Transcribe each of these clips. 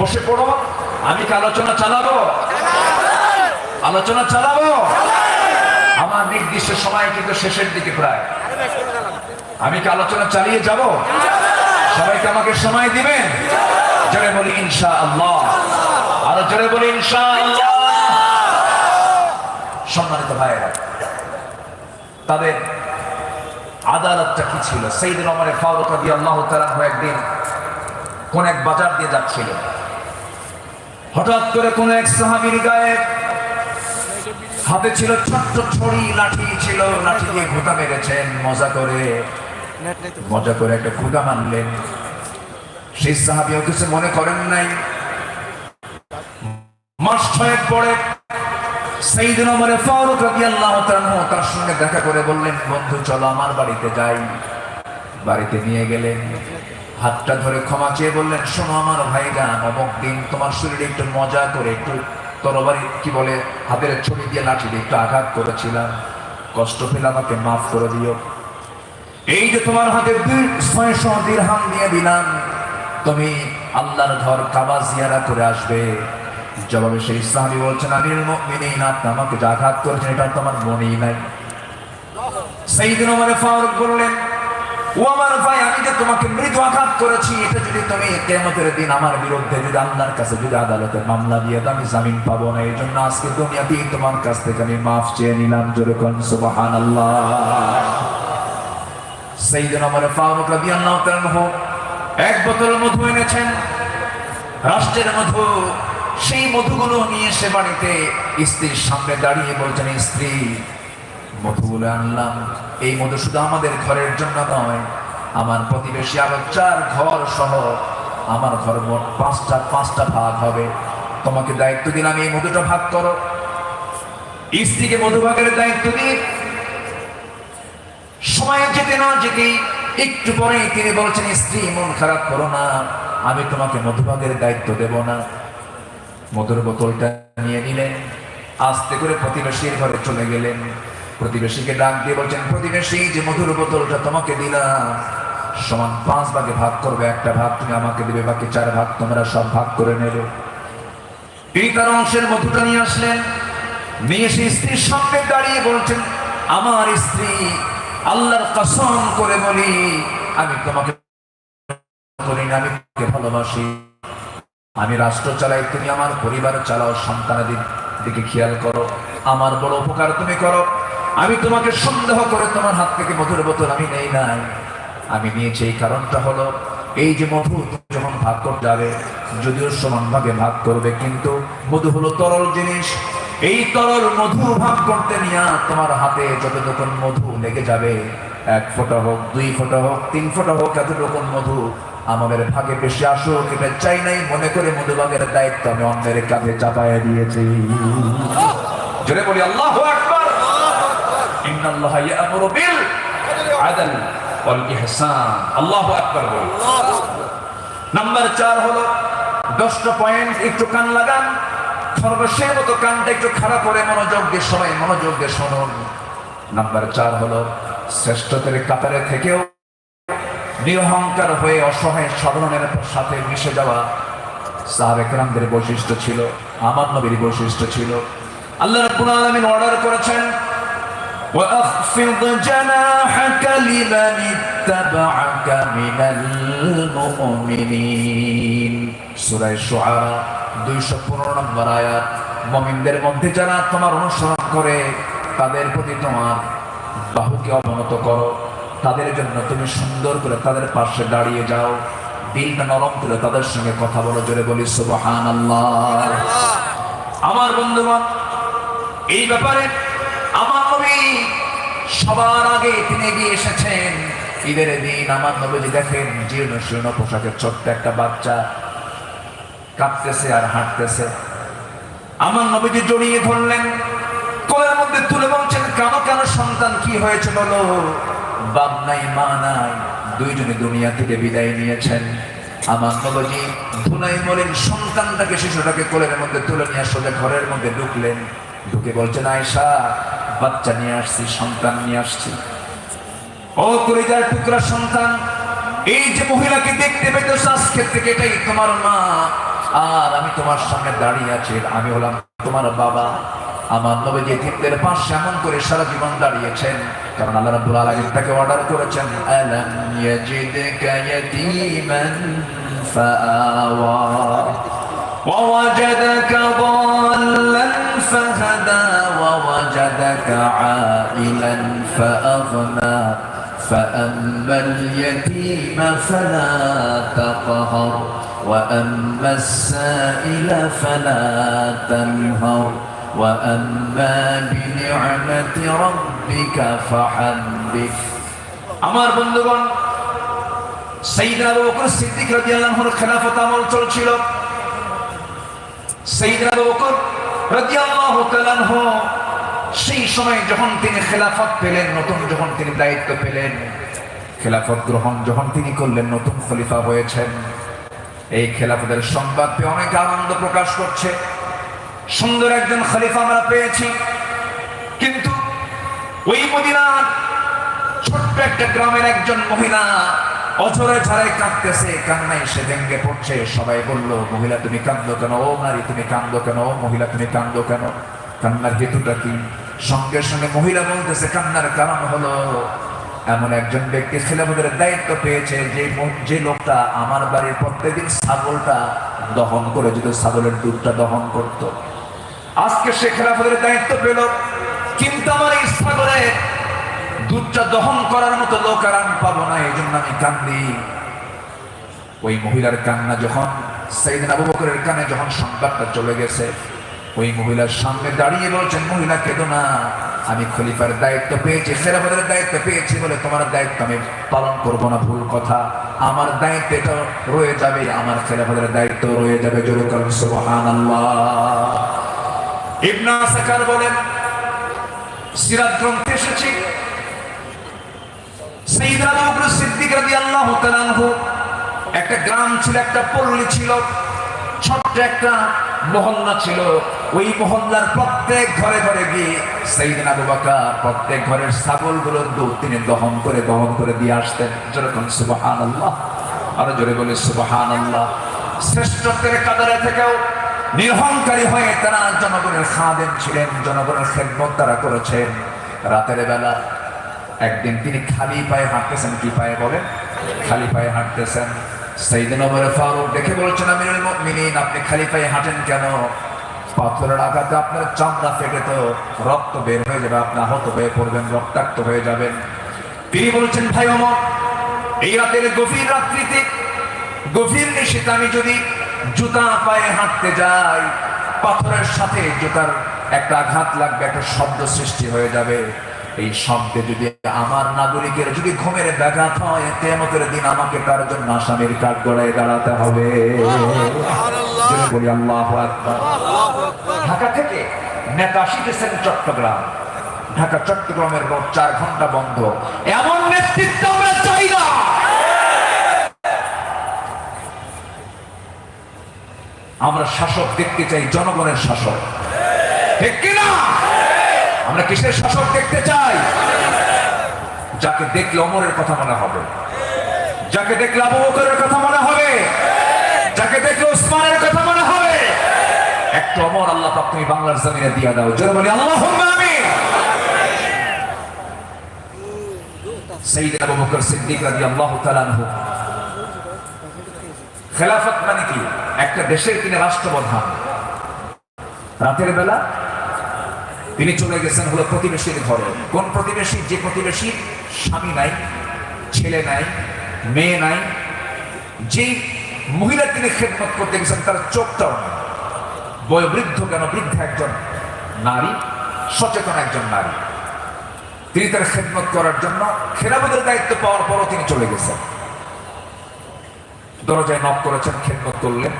বসে পড়ো। আমি কি আলোচনা চালাবো? আলোচনা চালাবো? আমার নির্দিষ্ট সময় কিন্তু শেষের দিকে প্রায়। আমি কি আলোচনা চালিয়ে যাব? সবাইকে আমাকে সময় দিবেন? জোরে বলি ইনশা আল্লাহ আরও জোরে বলি ইনশা সম্মানিত ভাইয়েরা, তাদের আদালতটা কি ছিল? সেই দিন আমার রাদি আল্লাহ তালাহ একদিন কোন এক বাজার দিয়ে যাচ্ছিল। হঠাৎ করে কোন এক সাহাবির গায়ে হাতে ছিল ছোট্ট ছড়ি, লাঠি ছিল, লাঠি দিয়ে ঘুটা মেরেছেন, মজা করে মজা করে একটা ঘুটা মারলেন। সেই সাহাবিও কিছু মনে করেন নাই। মাস ছয়েক পরে সেই দিন আমার ফারুক রাজি আল্লাহ তার সঙ্গে দেখা করে বললেন, বন্ধু, চলো আমার বাড়িতে যাই। বাড়িতে নিয়ে গেলেন। হাতটা ধরে ক্ষমা চেয়ে বললেন, শোনো আমার ভাইগান অমুক দিন তোমার শরীরে একটু মজা করে, একটু তরবারি, কি বলে, হাতের ছবি দিয়ে লাঠি দিয়ে একটু আঘাত করেছিলাম। কষ্ট পেলে আমাকে মাফ করে দিও। এই যে তোমার হাতে ছয়শো দিরহাম দিয়ে দিলাম, তুমি আল্লাহর ঘর কাবা জিয়ারা করে আসবে। জবাবে সেই সাহাবি বলছেন আমির মুমিনিন, আপনি আমাকে যে আঘাত করেছেন, এটা তোমার মনেই নাই। সেই দিন আমার ফারুক বললেন ও আমার ভাই, আমি যে তোমাকে মৃদু আঘাত করেছি, এটা যদি তুমি কেমতের দিন আমার বিরুদ্ধে যদি আল্লাহর কাছে যদি আদালতে মামলা দিয়ে আমি জামিন পাবো না। এই জন্য আজকে তোমার কাছ থেকে আমি মাফ চেয়ে নিলাম আল্লাহ সেই মধু রাষ্ট্রের মধু, সেই মধুগুলো নিয়ে এসে বাড়িতে স্ত্রীর সামনে দাঁড়িয়ে বলছেন, স্ত্রী মধুগুলো আনলাম। এই মধু শুধু আমাদের ঘরের জন্য নয়, আমার প্রতিবেশী আরও চার ঘর সহ আমার ঘর মোট পাঁচটা পাঁচটা ভাগ হবে। তোমাকে দায়িত্ব দিলাম, এই মধুটা ভাগ করো। স্ত্রীকে মধুভাগের দায়িত্ব দিয়ে সময় যেতে না যেতেই একটু পরে তিনি বলছেন, স্ত্রী, মন খারাপ করো না, আমি তোমাকে মধুভাগের দায়িত্ব দেব না। মধুর বোতলটা নিয়ে নিলেন, আস্তে করে প্রতিবেশীর ঘরে চলে গেলেন। প্রতিবেশীকে ডাক দিয়ে বলছেন, প্রতিবেশী, যে মধুর বোতলটা তোমাকে দিলাম, সমান পাঁচ ভাগে ভাগ করবে, একটা ভাগ তুমি আমাকে দিবে, বাকি চার ভাগ তোমরা সব ভাগ করে নেবে। তিনি তার অংশের মধুটা নিয়ে আসলেন। নিয়ে এসে স্ত্রীর সামনে দাঁড়িয়ে বলছেন, আমার স্ত্রী, আল্লাহর কসম করে বলি, আমি তোমাকে করি না, আমি তোমাকে ভালোবাসি। আমি রাষ্ট্র চালাই, তুমি আমার পরিবার চালাও, সন্তানাদের দিকে খেয়াল করো। আমার বড় উপকার তুমি করো। আমি তোমাকে সন্দেহ করে তোমার হাত থেকে মধুর বোতল আমি নেই নাই। আমি নিয়েছি এই কারণটা হলো, এই যে মধু যখন ভাগ করতে যাবে যদিও সমান ভাগে ভাগ করবে, কিন্তু মধু হলো তরল জিনিস। এই তরল মধু ভাগ করতে নিয়ে তোমার হাতে যতটুকু মধু লেগে যাবে, এক ফোঁটা হোক, দুই ফোঁটা হোক, তিন ফোঁটা হোক এতটুকু মধু আমাদের ভাগে বেশি আসুক, এটা চাই নাই, মনে করে মধুবাগের দায়িত্ব আমি অন্যের কাঁধে চাপায় দিয়েছি। জোরে বলি, আল্লাহ ইন্নাল্লাহ ইয়ামুরু বিল আদল ওয়াল ইহসান। আল্লাহু আকবার বলি নাম্বার চার হলো, দশটা পয়েন্ট একটু কান লাগান। সর্বশেষ মতো কানটা একটু খারাপ করে মনোযোগ দিয়ে সবাই মনোযোগ দিয়ে শুনুন। নাম্বার চার হলো শ্রেষ্ঠদের কাতারে থেকেও নিরহংকার হয়ে অসহায় সাধারণের সাথে মিশে যাওয়া সাহাবেকরামদের বৈশিষ্ট্য ছিল, আমার নবীর বৈশিষ্ট্য ছিল। আল্লাহ রাব্বুল আলামিন অর্ডার করেছেন وأخفض جناحك لمن اتبعك من المؤمنين সূরা শুআরা 215 নম্বর আয়াত মুমিনদের মধ্যে যারা তোমার অনুসরণ করে তাদের প্রতি তোমার বাহুকে অবনত করো তাদের জন্য তুমি সুন্দর করে তাদের পাশে দাঁড়িয়ে যাও দিলটা নরম করে তাদের সঙ্গে কথা বলো জোরে বলি সুবহান আমার বন্ধুগণ এই ব্যাপারে আমার নবী সবার আগে তিনি এগিয়ে এসেছেন। ঈদের দিন আমার নবীজি দেখেন, জীর্ণ শীর্ণ পোশাকের ছোট্ট একটা বাচ্চা কাঁদতেছে আর হাঁটতেছে। আমার নবীজি জড়িয়ে ধরলেন, কোলের মধ্যে তুলে বলছেন, কেন কেন সন্তান, কি হয়েছে বলো? বাপ নাই, মা নাই, দুইজনে দুনিয়া থেকে বিদায় নিয়েছেন। আমার নবজি ধুলাই মলিন সন্তানটাকে, শিশুটাকে কোলের মধ্যে তুলে নিয়ে সোজা ঘরের মধ্যে ঢুকলেন। ঢুকে বলছেন আয়সা বাচ্চা নিয়ে আসছি, সন্তান নিয়ে আসছি। ও কলিজার টুকরা সন্তান, এই যে মহিলাকে দেখতে পেতো আজকের থেকে এটাই তোমার মা। আর আমি তোমার সামনে দাঁড়িয়ে আছি, আমি হলাম তোমার বাবা। আমার নবী যে তিনদের পাশে এমন করে সারা জীবন দাঁড়িয়েছেন। কারণ আল্লাহ রাব্বুল আলামিন তাকে অর্ডার করেছেন, আলাম ইয়াজিদুকা ইয়াতীমান ফাআওয়া ওয়াজাদাকা দাল্লান ফাহাদা। ووجدك عائلا فأغنى فأما اليتيم فلا تقهر وأما السائل فلا تنهر وأما بنعمة ربك فحدث আমার বন্ধুগণ সাইদনা আবু বকর সিদ্দিক রাদিয়াল্লাহু আনহুর খেলাফত আমল চলছিল সাইদনা আবু বকর রাদিয়াল্লাহু তাআলা আনহু সেই সময় যখন তিনি খেলাফত পেলেন, নতুন যখন তিনি দায়িত্ব পেলেন, খেলাফত গ্রহণ যখন তিনি করলেন, নতুন খলিফা হয়েছেন। এই খেলাফতের সংবাদ পেয়ে অনেক আনন্দ প্রকাশ করছে। সুন্দর একজন খলিফা আমরা পেয়েছি। কিন্তু ওই মদিনার ছোট্ট একটা গ্রামের একজন মহিলা অচরে ঝাড়াই কাঁদতেছে, কান্নায় সে ভেঙ্গে পড়ছে। সবাই বলল, মহিলা, তুমি কান্দো কেন? ও নারী, তুমি কান্দো কেন? মহিলা, তুমি কান্দো কেন? কান্নার হেতুটা কি? সঙ্গে সঙ্গে মহিলা বলতেছে, কান্নার কারণ হলো এমন একজন ব্যক্তি ছেলেমেয়েদের দায়িত্ব পেয়েছে, যে যে লোকটা আমার বাড়ির প্রত্যেকদিন ছাগলটা দহন করে যদি ছাগলের দুধটা দহন করত। আজকে সে খেলাফতের দায়িত্ব পেল, কিন্তু আমার এই ছাগলের দুধটা দহন করার মতো লোক আর আমি পাবো না এই জন্য আমি কান্দি। ওই মহিলার কান্না যখন, সেইদিন আবু বকরের কানে যখন সংবাদটা চলে গেছে ওই মহিলার সামনে দাঁড়িয়ে বলছেন, মহিলা, কেঁদো না। আমি খলিফার দায়িত্ব পেয়েছি খেলাফতের দায়িত্ব পেয়েছি বলে তোমার দায়িত্ব আমি পালন করব না, ভুল কথা। আমার দায়িত্ব এটা রয়ে যাবে, আমার খেলাফতের দায়িত্ব রয়ে যাবে, জোরে ইবনা সাকার বলেন, সিরাত গ্রন্থে এসেছে। একটা গ্রাম ছিল, একটা পল্লী ছিল, ছোট্ট একটা মহল্লা ছিল। ওই মহল্লার প্রত্যেক ঘরে ঘরে গিয়ে সাইয়েদনা আবু বকর প্রত্যেক ঘরের ছাগলগুলোর দুধ তিনি দহন করে দহন করে দিয়ে আসতেন। যেরকম সুবাহান আল্লাহ আরও জোরে বলে সুবাহান আল্লাহ শ্রেষ্ঠত্বের কাদারে থেকেও নির্হংকারী হয়ে তারা জনগণের খাদেম ছিলেন, জনগণের খেদমত তারা করেছেন। রাতের বেলা একদিন তিনি খালি পায়ে হাঁটতেছেন, কি পায়ে বলেন? খালি পায়ে হাঁটতেছেন। সেইদিন ওমর ফারুক দেখে বলছেন, আমিরুল মুমিনিন, আপনি খালি পায়ে হাঁটেন কেন? পাথরের আঘাতে আপনার চামড়া ফেটে তো রক্ত বের হয়ে যাবে, আপনি আহত হয়ে পড়বেন, রক্তাক্ত হয়ে যাবেন। তিনি বলছেন, ভাই অমর এই রাতের গভীর রাত্রিতে গভীর নিশীতে আমি যদি জুতা পায়ে হাঁটতে যাই, পাথরের সাথে জুতার একটা আঘাত লাগবে, একটা শব্দ সৃষ্টি হয়ে যাবে। এই শব্দে যদি আমার নাগরিকের যদি ঘুমের ব্যাঘাত হয় কেমতের দিন আমাকে তার জন্য আসামির কাঠ গড়ায় দাঁড়াতে হবে। বলি, আল্লাহ ঢাকা থেকে নেতা চট্টগ্রাম। ঢাকা, চট্টগ্রামের রোড চার ঘণ্টা বন্ধ। এমন নেতৃত্ব আমরা চাই না। আমরা শাসক দেখতে চাই, জনগণের শাসক। ঠিক কিনা আমরা কিসের শাসক দেখতে চাই? যাকে দেখলে অমরের কথা মনে হবে। যাকে দেখলে আবু বকরের কথা মনে হবে। যাকে দেখলে ওসমানের কথা মনে হবে। একটু অমর আল্লাহ পাক তুমি বাংলার জমিনে দিয়ে দাও। জোরে বলি, আল্লাহুম্মা আমিন। সাইয়েদ আবু বকর সিদ্দিক রাদিয়াল্লাহু তাআলা আনহু। খেলাফত মানে কি? একটা দেশের তিনি রাষ্ট্রপ্রধান। রাতের বেলা তিনি চলে গেছেন হলো প্রতিবেশীর ঘরে। কোন প্রতিবেশী? যে প্রতিবেশী স্বামী নাই, ছেলে নাই, মেয়ে নাই, যেই মহিলা তিনি খেদমত করতে গেছেন, তার চোখটাও নেই। বয়োবৃদ্ধ কেন? বৃদ্ধ একজন নারী, সচেতন একজন নারী। তিনি তার খেদমত করার জন্য খেলাফতের দায়িত্ব পাওয়ার পরও তিনি চলে গেছেন। দরজায় নক করেছেন, খেদমত করলেন,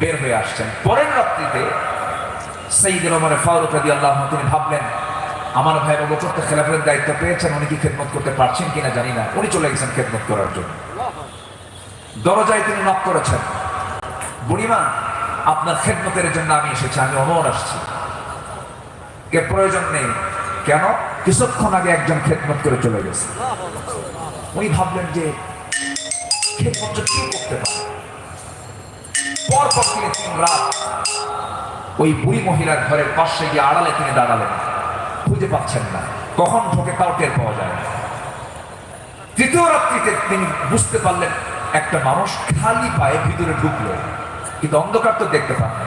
বের হয়ে আসছেন। পরের রাত্রিতে সেইদিন ওমরে ফারুক রাদি আল্লাহ তিনি ভাবলেন, আমার ভাই বাবু করতে খেলাফের দায়িত্ব পেয়েছেন, উনি কি খেদমত করতে পারছেন কিনা জানি না। উনি চলে গেছেন খেদমত করার জন্য। দরজায় তিনি নক করেছেন। বুড়িমা, আপনার খেদমতের জন্য আমি এসেছি, আমি অমর আসছি। কে প্রয়োজন নেই। কেন? কিছুক্ষণ আগে একজন খেদমত করে চলে গেছে। উনি ভাবলেন যে পরপর তিনি তিন রাত ওই বুড়ি মহিলার ঘরের পাশে গিয়ে আড়ালে তিনি দাঁড়ালেন। খুঁজে পাচ্ছেন না। কখন ঢোকে তাও টের পাওয়া যায় না। তৃতীয় রাত্রিতে তিনি বুঝতে পারলেন একটা মানুষ খালি পায়ে ভিতরে ঢুকলো, কিন্তু অন্ধকার তো দেখতে পান না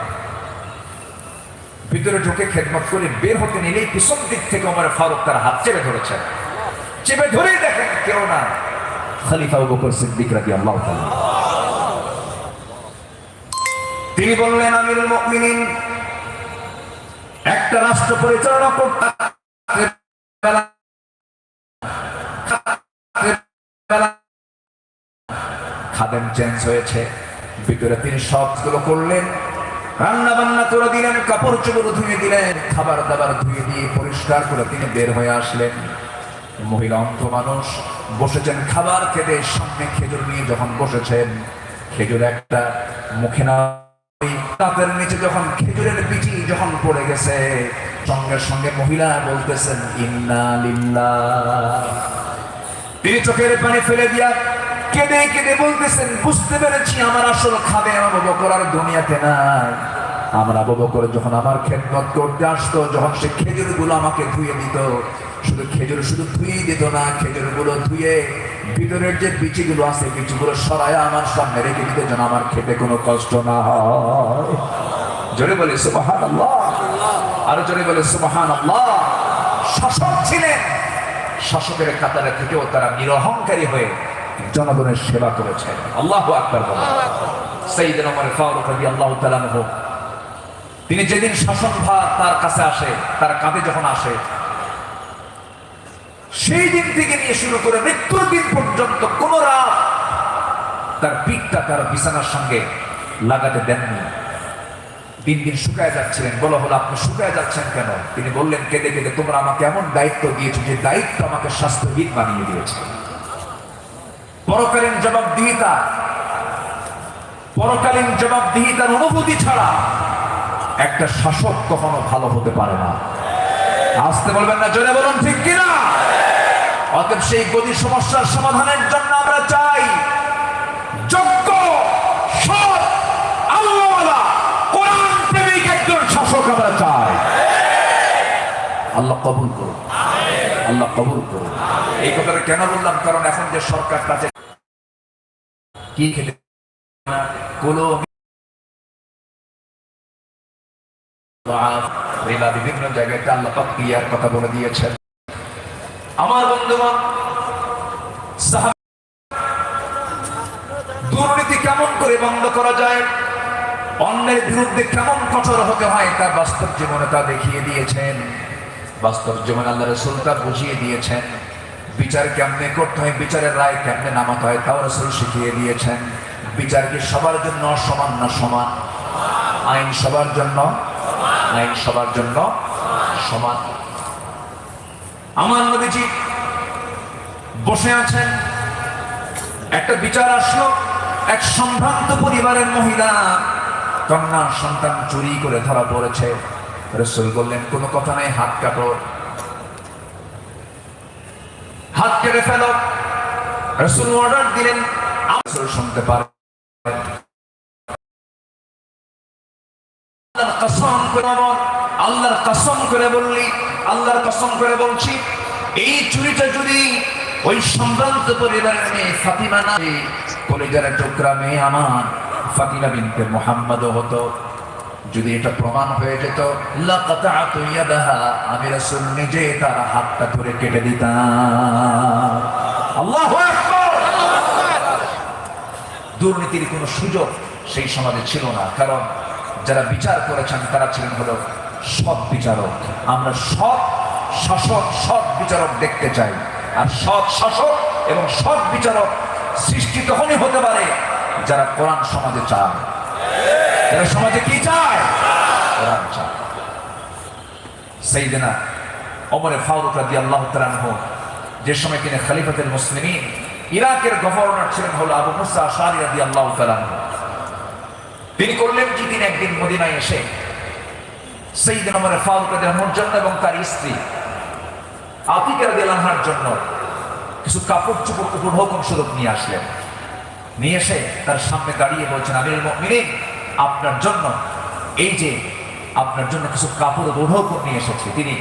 ভিতরে ঢুকে খেদমত করে বের হতে নিলেই পিছন দিক থেকে আমার ফারুক তার হাত চেপে ধরেছেন। চেপে ধরেই দেখেন কেউ না খালিফা বকর সিদ্দিক রাজি আল্লাহ তিনি বললেন, আমিরুল মুমিনিন, একটা রাষ্ট্র পরিচালনা করতে খাদেম চেঞ্জ হয়েছে। ভিতরে তিনি সবগুলো করলেন। রান্না বান্না করে দিলেন, কাপড় চোপড় ধুয়ে দিলেন খাবার দাবার ধুয়ে দিয়ে পরিষ্কার করে তিনি বের হয়ে আসলেন। মহিলা অন্ধ মানুষ, বসেছেন খাবার খেতে সামনে খেজুর নিয়ে যখন বসেছেন, খেজুর একটা মুখে না তাদের নিচে যখন খেজুরের বিচি যখন পড়ে গেছে, সঙ্গে সঙ্গে মহিলা বলতেছেন, ইন্না লিল্লাহ। তিনি চোখের পানি ফেলে দিয়া কেঁদে কেঁদে বলতেছেন, বুঝতে পেরেছি আমার আসল খাবে আমার বাবা করার দুনিয়াতে নাই। আমার আবু বকর যখন আমার খেদমত করতে আসতো, যখন সে খেজুরগুলো আমাকে ধুয়ে দিত, শুধু খেজুর, শুধু ধুয়েই দিত না খেজুরগুলো ধুয়ে ভিতরের যে বিচিগুলো আছে, বিচিগুলো সরায় আমার সামনে রেখে দিত, যেন আমার খেতে কোনো কষ্ট না হয়। জোরে বলে সুবাহান আল্লাহ আরও জোরে বলে সুবাহান আল্লাহ শাসক ছিলেন। শাসকের কাতারে থেকেও তারা নিরহংকারী হয়ে জনগণের সেবা করেছেন। আল্লাহ আকবর সেইদিন আমার ফারুক রাজি আল্লাহ তালানহ তিনি যেদিন শাসন ভার তার কাছে আসে তার কাঁধে যখন আসে সেই দিন থেকে নিয়ে শুরু করে মৃত্যুর দিন পর্যন্ত কোন রাত তার পিঠটা তার বিছানার সঙ্গে লাগাতে দেননি। দিন দিন শুকায় যাচ্ছিলেন। বলা হলো আপনি শুকায় যাচ্ছেন কেন? তিনি বললেন কেঁদে কেঁদে তোমরা আমাকে এমন দায়িত্ব দিয়েছ যে দায়িত্ব আমাকে স্বাস্থ্যবিদ বানিয়ে দিয়েছে। পরকালীন জবাবদিহিতা। পরকালীন জবাবদিহিতার অনুভূতি ছাড়া একটা শাসক কখনো ভালো হতে পারে না। আসতে বলবেন না, জোরে বলুন, ঠিক কিনা? অতএব সেই গদি সমস্যার সমাধানের জন্য আমরা চাই, যোগ্য, সৎ কোরআন প্রেমিক একজন শাসক আমরা চাই। আল্লাহ কবুল করুন। আল্লাহ কবুল করুন। এই কথাটা কেন বললাম? কারণ এখন যে সরকার তাতে কি খেতে কোনো বিভিন্ন জায়গায় আল্লাহ পাক ইয়ার কথা বলে দিয়েছেন। আমার সাহাব- দুর্নীতি কেমন করে বন্ধ করা যায়? অন্যের বিরুদ্ধে কেমন কঠোর হতে হয় তা বাস্তব জীবনে তা দেখিয়ে দিয়েছেন। বাস্তব জীবনে আল্লাহ রসুল তা বুঝিয়ে দিয়েছেন। বিচার কেমনে করতে হয়, বিচারের রায় কেমনে নামাতে হয়, তাও রসুল শিখিয়ে দিয়েছেন। বিচার কি সবার জন্য সমান না সমান? আইন সবার জন্য? আইন সবার জন্য সমান। আমার নবীজি বসে আছেন, একটা বিচার আসলো, এক সম্ভ্রান্ত পরিবারের মহিলা, কন্যা সন্তান চুরি করে ধরা পড়েছে। রসুল বললেন, কোনো কথা নাই, হাত কাটো। হাত কেটে ফেলো। রসুল অর্ডার দিলেন। রসুল শুনতে পারে। করে আল্লাহর কসম করে বললি, আল্লাহর কসম করে বলছি, এই চুরিটা যদি ওই সম্ভ্রান্ত পরিবারের মেয়ে ফাতিমা না কলেজার টুকরা মেয়ে আমার ফাতিমা বিনতে মোহাম্মদ হতো। যদি এটা প্রমাণ হয়ে যেত আমি রাসূল নিজে তার হাতটা ধরে কেটে দিতাম। দুর্নীতির কোনো সুযোগ সেই সমাজে ছিল না, কারণ যারা বিচার করেছেন তারা ছিলেন হলো সৎ বিচারক। আমরা সৎ শাসক, সৎ বিচারক দেখতে চাই। আর সৎ শাসক এবং সৎ বিচারক সৃষ্টি তখনই হতে পারে যারা কোরআন সমাজে চায়। যারা সমাজে কি চায়? সেই দিনা অমরে ফারুক রাদি আল্লাহ তালানহ যে সময় তিনি খালিফাতের মুসলিমিন, ইরাকের গভর্নর ছিলেন হলো আবু মুসা আশারি রাদি আল্লাহ তালানহ তিনি করলেন কি? তিনি একদিন মদিনায় এসে সেই দিন আমার ফারুক রাদিয়াল্লাহুর জন্য এবং তার স্ত্রী আতিকার দেলানহার জন্য কিছু কাপড় চুপড় উপঢৌকন স্বরূপ নিয়ে আসলেন। নিয়ে এসে তার সামনে দাঁড়িয়ে বলছেন আমির মিনিন আপনার জন্য। এই যে আপনার জন্য কিছু কাপড় উপঢৌকন নিয়ে এসেছে, তিনি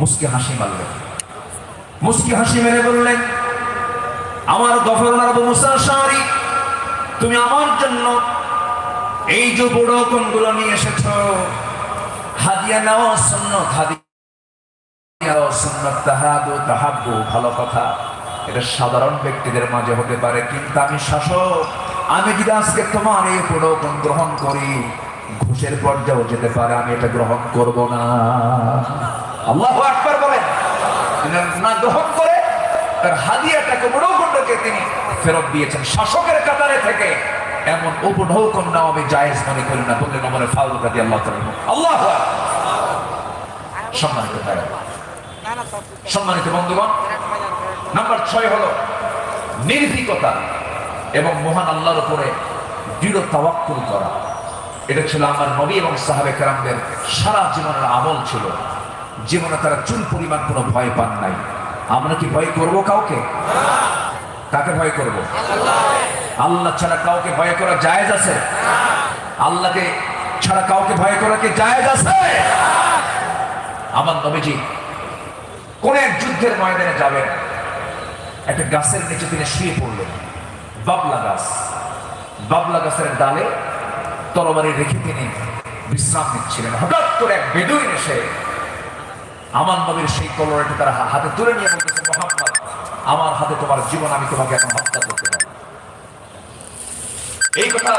মুসকে হাসি মারলেন। মুসকি হাসি মেরে বললেন, আমার গভর্নর আবু তুমি আমার জন্য এই যে বড়গুলো নিয়ে এসেছ, হাদিয়া নেওয়া সুন্নত, হাদিয়া তাহাব্বু ভালো কথা। এটা সাধারণ ব্যক্তিদের মাঝে হতে পারে, কিন্তু আমি শাসক। আমি যদি আজকে তোমার এই প্রলোভন গ্রহণ করি। ঘুষের পর্যায়েও যেতে পারে, আমি এটা গ্রহণ করব না। আল্লাহ আকবার বলেন না গ্রহণ করে, তার হাদিয়াটাকে উপঢৌকনটাকে তিনি ফেরত দিয়েছেন। শাসকের কাতারে থেকে এমন উপঢৌকন নাও আমি জায়েজ মনে করি না, বললেন আমার ফারুক রাদি আল্লাহ আল্লাহ সম্মানিত সম্মানিত বন্ধুগণ, নাম্বার ছয় হলো নির্ভীকতা। এবং মহান আল্লাহর উপরে দৃঢ় তাওয়াক্কুল করা। এটা ছিল আমার নবী এবং সাহাবে কেরামদের সারা জীবনের আমল ছিল। জীবনে তারা চুল পরিমাণ কোনো ভয় পান নাই। আমরা কি ভয় করব কাউকে? কাকে ভয় করব? আল্লাহ ছাড়া কাউকে ভয় করা জায়েজ আছে? আল্লাহকে ছাড়া কাউকে ভয় করা কি জায়েজ আছে? আমার নবীজি কোন এক যুদ্ধের ময়দানে যাবেন। একটা গাছের নিচে তিনি শুয়ে পড়লেন। বাবলা গাছ। বাবলা গাছের ডালে তরবারি রেখে তিনি বিশ্রাম নিচ্ছিলেন। হঠাৎ করে এক বেদুইন এসে আমার নবীর সেই তলোয়ারটি তারা হাতে তুলে নিয়ে বলতেছে, মোহাম্মদ, আমার হাতে তোমার জীবন, আমি তোমাকে এখন হত্যা করতে পারি। এই কথা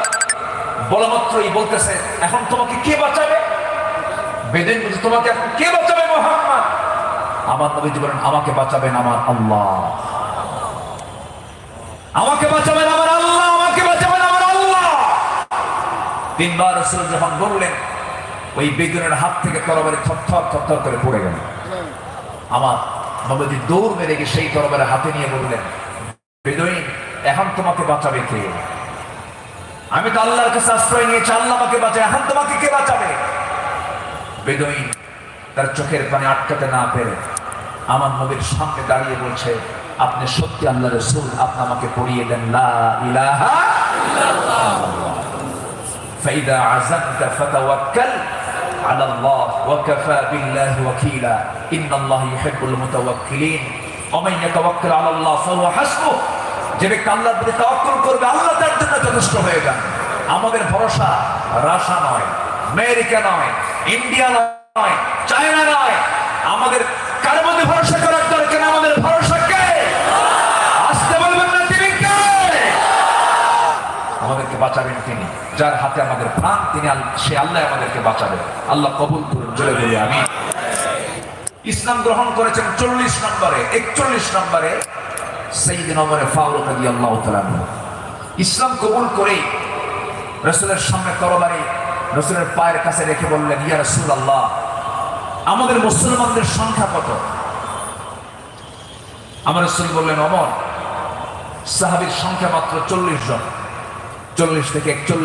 বলা মাত্রই বলতেছে, এখন তোমাকে কে বাঁচাবে? বেদিন তোমাকে এখন কে বাঁচাবে, মোহাম্মদ? আমার নবীজি বলেন, আমাকে বাঁচাবেন আমার আল্লাহ। আমাকে বাঁচাবেন আমার আল্লাহ, আমাকে বাঁচাবেন আমার আল্লাহ। তিনবার রসুল যখন বললেন, ওই বেগুনের হাত থেকে তরবারি থরথর থরথর করে পড়ে গেল। আমার নবীজি দৌড় মেরে গিয়ে সেই তরবারি হাতে নিয়ে বললেন, বেদুইন, এখন তোমাকে বাঁচাবে কে? আমি তো আল্লাহর কাছে আশ্রয় নিয়েছি, আল্লাহ আমাকে বাঁচায়, এখন তোমাকে কে বাঁচাবে? বেদুইন তার চোখের পানি আটকাতে না পেরে আমার নবীর সামনে দাঁড়িয়ে বলছে আপনি সত্যি আল্লাহ রসুল আপনি আমাকে পড়িয়ে দেন লা ইলাহা فإذا عزمت فتوكل على الله وكفى بالله وكيلا إن الله يحب المتوكلين ومن يتوكل على الله فهو حسبه যে ব্যক্তি আল্লাহর প্রতি তাওয়াক্কুল করবে আল্লাহ তার জন্য যথেষ্ট হয়ে যান আমাদের ভরসা রাশা নয় আমেরিকা নয় ইন্ডিয়া নয় চায়না নয় আমাদের কার মধ্যে ভরসা বাঁচাবেন তিনি। যার হাতে আমাদের প্রাণ, তিনি সে আল্লাহ আমাদেরকে বাঁচাবে। আল্লাহ কবুল করুন জোরে বলি আমি ইসলাম গ্রহণ করেছেন চল্লিশ নম্বরে, একচল্লিশ নম্বরে সেই নম্বরে ফাউরুক আদি আল্লাহ ইসলাম কবুল করেই রসুলের সামনে তরবারি রসুলের পায়ের কাছে রেখে বললেন, ইয়া রসুল আল্লাহ আমাদের মুসলমানদের সংখ্যা কত? আমার রসুল বললেন অমর সাহাবির সংখ্যা মাত্র চল্লিশ জন। চল্লিশ থেকে একচল্লিশ